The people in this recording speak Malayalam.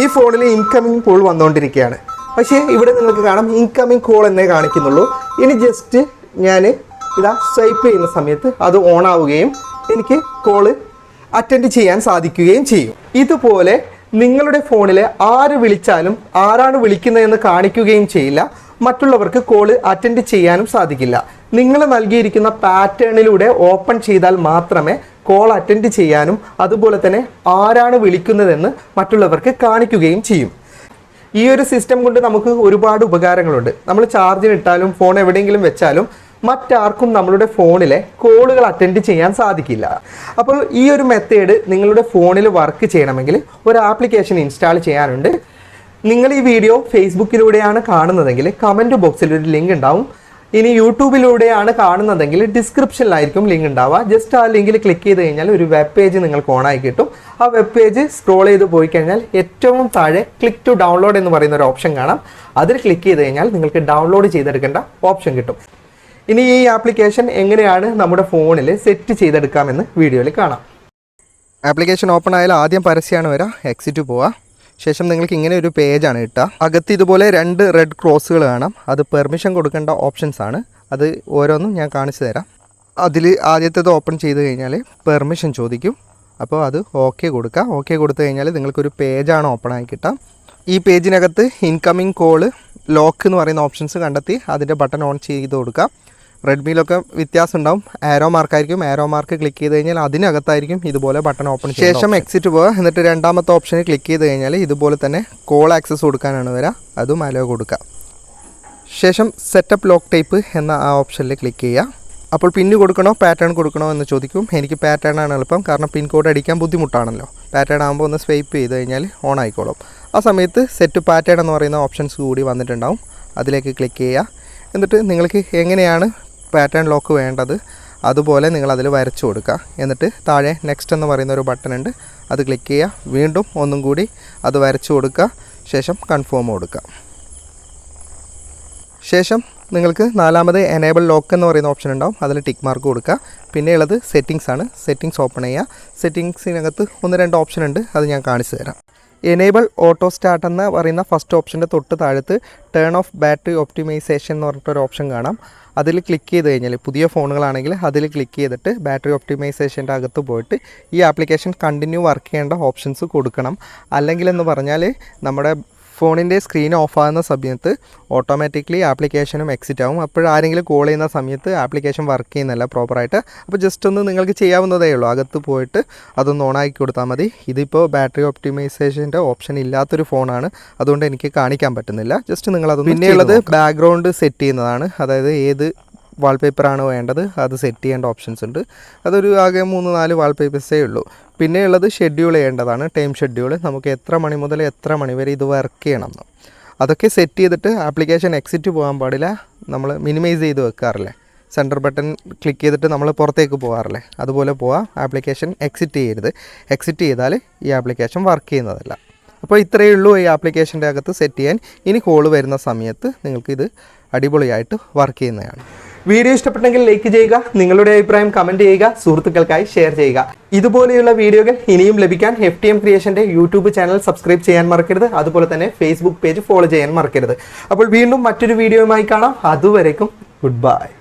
ഈ ഫോണിൽ ഇൻകമിംഗ് കോൾ വന്നുകൊണ്ടിരിക്കുകയാണ് പക്ഷേ ഇവിടെ നിങ്ങൾക്ക് കാണാം ഇൻകമിംഗ് കോൾ എന്നേ കാണിക്കുന്നുള്ളൂ. ഇനി ജസ്റ്റ് ഞാൻ ഇതാ സ്വൈപ്പ് ചെയ്യുന്ന സമയത്ത് അത് ഓൺ ആവുകയും എനിക്ക് കോൾ അറ്റൻഡ് ചെയ്യാൻ സാധിക്കുകയും ചെയ്യും. ഇതുപോലെ നിങ്ങളുടെ ഫോണിൽ ആര് വിളിച്ചാലും ആരാണ് വിളിക്കുന്നതെന്ന് കാണിക്കുകയും ചെയ്യില്ല. മറ്റുള്ളവർക്ക് കോൾ അറ്റൻഡ് ചെയ്യാനും സാധിക്കില്ല. നിങ്ങൾ നൽകിയിരിക്കുന്ന പാറ്റേണിലൂടെ ഓപ്പൺ ചെയ്താൽ മാത്രമേ കോൾ അറ്റൻഡ് ചെയ്യാനും അതുപോലെ തന്നെ ആരാണ് വിളിക്കുന്നതെന്ന് മറ്റുള്ളവർക്ക് കാണിക്കുകയും ചെയ്യും. ഈ ഒരു സിസ്റ്റം കൊണ്ട് നമുക്ക് ഒരുപാട് ഉപകാരങ്ങളുണ്ട്. നമ്മൾ ചാർജിന് ഇട്ടാലും ഫോൺ എവിടെയെങ്കിലും വെച്ചാലും മറ്റാർക്കും നമ്മളുടെ ഫോണിലെ കോളുകൾ അറ്റൻഡ് ചെയ്യാൻ സാധിക്കില്ല. അപ്പോൾ ഈ ഒരു മെത്തേഡ് നിങ്ങളുടെ ഫോണിൽ വർക്ക് ചെയ്യണമെങ്കിൽ ഒരു ആപ്ലിക്കേഷൻ ഇൻസ്റ്റാൾ ചെയ്യാനുണ്ട്. നിങ്ങൾ ഈ വീഡിയോ ഫേസ്ബുക്കിലൂടെയാണ് കാണുന്നതെങ്കിൽ കമന്റ് ബോക്സിൽ ഒരു ലിങ്ക് ഉണ്ടാവും. ഇനി യൂട്യൂബിലൂടെയാണ് കാണുന്നതെങ്കിൽ ഡിസ്ക്രിപ്ഷനിലായിരിക്കും ലിങ്ക് ഉണ്ടാവുക. ജസ്റ്റ് ആ ലിങ്കിൽ ക്ലിക്ക് ചെയ്ത് കഴിഞ്ഞാൽ ഒരു വെബ് പേജ് നിങ്ങൾക്ക് ഓണായി കിട്ടും. ആ വെബ് പേജ് സ്ക്രോൾ ചെയ്ത് പോയി കഴിഞ്ഞാൽ ഏറ്റവും താഴെ ക്ലിക്ക് ടു ഡൗൺലോഡ് എന്ന് പറയുന്ന ഒരു ഓപ്ഷൻ കാണാം. അതിൽ ക്ലിക്ക് ചെയ്ത് കഴിഞ്ഞാൽ നിങ്ങൾക്ക് ഡൗൺലോഡ് ചെയ്തെടുക്കേണ്ട ഓപ്ഷൻ കിട്ടും. ഇനി ഈ ആപ്ലിക്കേഷൻ എങ്ങനെയാണ് നമ്മുടെ ഫോണിൽ സെറ്റ് ചെയ്തെടുക്കാമെന്ന് വീഡിയോയിൽ കാണാം. ആപ്ലിക്കേഷൻ ഓപ്പൺ ആയാൽ ആദ്യം പരസ്യമാണ് വരാം. എക്സിറ്റ് പോവുക ശേഷം നിങ്ങൾക്ക് ഇങ്ങനെ ഒരു പേജാണ് കിട്ടുക അകത്ത് ഇതുപോലെ രണ്ട് റെഡ് ക്രോസുകൾ കാണാം അത് പെർമിഷൻ കൊടുക്കേണ്ട ഓപ്ഷൻസ് ആണ്. അത് ഓരോന്നും ഞാൻ കാണിച്ചു തരാം. അതിൽ ആദ്യത്തേത് ഓപ്പൺ ചെയ്ത് കഴിഞ്ഞാൽ പെർമിഷൻ ചോദിക്കും. അപ്പോൾ അത് ഓക്കെ കൊടുക്കുക ഓക്കെ കൊടുത്തു കഴിഞ്ഞാൽ നിങ്ങൾക്കൊരു പേജാണ് ഓപ്പൺ ആയി കിട്ടാം. ഈ പേജിനകത്ത് ഇൻകമ്മിങ് കോൾ ലോക്ക് എന്ന് പറയുന്ന ഓപ്ഷൻസ് കണ്ടെത്തി അതിന്റെ ബട്ടൺ ഓൺ ചെയ്ത് കൊടുക്കുക റെഡ്മിയിലൊക്കെ വ്യത്യാസം ഉണ്ടാവും ആരോ മാർക്കായിരിക്കും ആരോ മാർക്ക് ക്ലിക്ക് ചെയ്ത് കഴിഞ്ഞാൽ അതിനകത്തായിരിക്കും ഇതുപോലെ ബട്ടൺ ഓപ്പൺ ശേഷം എക്സിറ്റ് പോവുക. എന്നിട്ട് രണ്ടാമത്തെ ഓപ്ഷനിൽ ക്ലിക്ക് ചെയ്ത് കഴിഞ്ഞാൽ ഇതുപോലെ തന്നെ കോൾ ആക്സസ് കൊടുക്കാനാണ് വരിക. അതും അലോ കൊടുക്കുക. ശേഷം സെറ്റപ്പ് ലോക്ക് ടൈപ്പ് എന്ന ആ ഓപ്ഷനിൽ ക്ലിക്ക് ചെയ്യുക. അപ്പോൾ പിന്ന് കൊടുക്കണോ പാറ്റേൺ കൊടുക്കണോ എന്ന് ചോദിക്കും. എനിക്ക് പാറ്റേൺ ആണ് എളുപ്പം. കാരണം പിൻ കോഡ് അടിക്കാൻ ബുദ്ധിമുട്ടാണല്ലോ. പാറ്റേൺ ആകുമ്പോൾ ഒന്ന് സ്വൈപ്പ് ചെയ്ത് കഴിഞ്ഞാൽ ഓൺ ആയിക്കോളും. ആ സമയത്ത് സെറ്റ് പാറ്റേൺ എന്ന് പറയുന്ന ഓപ്ഷൻസ് കൂടി വന്നിട്ടുണ്ടാവും. അതിലേക്ക് ക്ലിക്ക് ചെയ്യുക. എന്നിട്ട് നിങ്ങൾക്ക് എങ്ങനെയാണ് പാറ്റേൺ ലോക്ക് വേണ്ടത്. അതുപോലെ നിങ്ങൾ അതിൽ വരച്ചു കൊടുക്കുക. എന്നിട്ട് താഴെ നെക്സ്റ്റ് എന്ന് പറയുന്ന ഒരു ബട്ടൺ ഉണ്ട്. അത് ക്ലിക്ക് ചെയ്യുക. വീണ്ടും ഒന്നും കൂടി അത് വരച്ചു കൊടുക്കുക. ശേഷം കൺഫേം കൊടുക്കുക. ശേഷം നിങ്ങൾക്ക് നാലാമത് എനേബിൾ ലോക്ക് എന്ന് പറയുന്ന ഓപ്ഷൻ ഉണ്ടാവും. അതിൽ ടിക്ക് മാർക്ക് കൊടുക്കുക. പിന്നെ ഉള്ളത് സെറ്റിങ്സ് ആണ്. സെറ്റിങ്സ് ഓപ്പൺ ചെയ്യുക. സെറ്റിങ്സിനകത്ത് ഒന്ന് രണ്ട് ഓപ്ഷൻ ഉണ്ട്. അത് ഞാൻ കാണിച്ചു തരാം. എനേബിൾ ഓട്ടോ സ്റ്റാർട്ട് എന്ന് പറയുന്ന ഫസ്റ്റ് ഓപ്ഷന്റെ തൊട്ട് താഴത്ത് ടേൺ ഓഫ് ബാറ്ററി ഒപ്റ്റിമൈസേഷൻ എന്ന് പറഞ്ഞിട്ടൊരു ഓപ്ഷൻ കാണാം. അതിൽ ക്ലിക്ക് ചെയ്ത് കഴിഞ്ഞാൽ പുതിയ ഫോണുകളാണെങ്കിൽ അതിൽ ക്ലിക്ക് ചെയ്തിട്ട് ബാറ്ററി ഒപ്റ്റിമൈസേഷന്റെ അകത്ത് പോയിട്ട് ഈ ആപ്ലിക്കേഷൻ കണ്ടിന്യൂ വർക്ക് ചെയ്യേണ്ട ഓപ്ഷൻസ് കൊടുക്കണം. അല്ലെങ്കിൽ എന്ന് പറഞ്ഞാൽ നമ്മുടെ ഫോണിന്റെ സ്ക്രീൻ ഓഫ് ആകുന്ന സമയത്ത് ഓട്ടോമാറ്റിക്കലി ആപ്ലിക്കേഷനും എക്സിറ്റ് ആവും. അപ്പോൾ ആരെങ്കിലും കോൾ ചെയ്യുന്ന സമയത്ത് ആപ്ലിക്കേഷൻ വർക്ക് ചെയ്യുന്നില്ല പ്രോപ്പറായിട്ട് അപ്പോൾ ജസ്റ്റ് ഒന്ന് നിങ്ങൾക്ക് ചെയ്യാവുന്നതേ ഉള്ളൂ. അകത്ത് പോയിട്ട് അതൊന്ന് ഓണാക്കി കൊടുത്താൽ മതി. ഇതിപ്പോൾ ബാറ്ററി ഒപ്റ്റിമൈസേഷന്റെ ഓപ്ഷൻ ഇല്ലാത്തൊരു ഫോണാണ് അതുകൊണ്ട് എനിക്ക് കാണിക്കാൻ പറ്റുന്നില്ല. ജസ്റ്റ് നിങ്ങളത് പിന്നെയുള്ളത് ബാക്ക്ഗ്രൗണ്ട് സെറ്റ് ചെയ്യുന്നതാണ്. അതായത് ഏത് വാൾപേപ്പറാണ് വേണ്ടത്. അത് സെറ്റ് ചെയ്യേണ്ട ഓപ്ഷൻസ് ഉണ്ട്. അതൊരു ആകെ മൂന്ന് നാല് വാൾപേപ്പേഴ്സേ ഉള്ളൂ. പിന്നെ ഉള്ളത് ഷെഡ്യൂൾ ചെയ്യേണ്ടതാണ്. ടൈം ഷെഡ്യൂൾ നമുക്ക് എത്ര മണി മുതൽ എത്ര മണി വരെ ഇത് വർക്ക് ചെയ്യണം അതൊക്കെ സെറ്റ് ചെയ്തിട്ട് ആപ്ലിക്കേഷൻ എക്സിറ്റ് പോകാൻ പാടില്ല. നമ്മൾ മിനിമൈസ് ചെയ്ത് വെക്കാറില്ലേ? സെന്റർ ബട്ടൺ ക്ലിക്ക് ചെയ്തിട്ട് നമ്മൾ പുറത്തേക്ക് പോകാറില്ലേ? അതുപോലെ പോവാം. ആപ്ലിക്കേഷൻ എക്സിറ്റ് ചെയ്യരുത്. എക്സിറ്റ് ചെയ്താൽ ഈ ആപ്ലിക്കേഷൻ വർക്ക് ചെയ്യുന്നതല്ല. അപ്പോൾ ഇത്രയേ ഉള്ളൂ ഈ ആപ്ലിക്കേഷന്റെ അകത്ത് സെറ്റ് ചെയ്യാൻ. ഇനി കോൾ വരുന്ന സമയത്ത് നിങ്ങൾക്കിത് അടിപൊളിയായിട്ട് വർക്ക് ചെയ്യുന്നതാണ്. വീഡിയോ ഇഷ്ടപ്പെട്ടെങ്കിൽ ലൈക്ക് ചെയ്യുക നിങ്ങളുടെ അഭിപ്രായം കമന്റ് ചെയ്യുക സുഹൃത്തുക്കൾക്കായി ഷെയർ ചെയ്യുക. ഇതുപോലെയുള്ള വീഡിയോകൾ ഇനിയും ലഭിക്കാൻ എഫ് ടി എം ക്രിയേഷന്റെ യൂട്യൂബ് ചാനൽ സബ്സ്ക്രൈബ് ചെയ്യാൻ മറക്കരുത്. അതുപോലെ തന്നെ ഫേസ്ബുക്ക് പേജ് ഫോളോ ചെയ്യാൻ മറക്കരുത്. അപ്പോൾ വീണ്ടും മറ്റൊരു വീഡിയോയുമായി കാണാം. അതുവരേക്കും ഗുഡ് ബൈ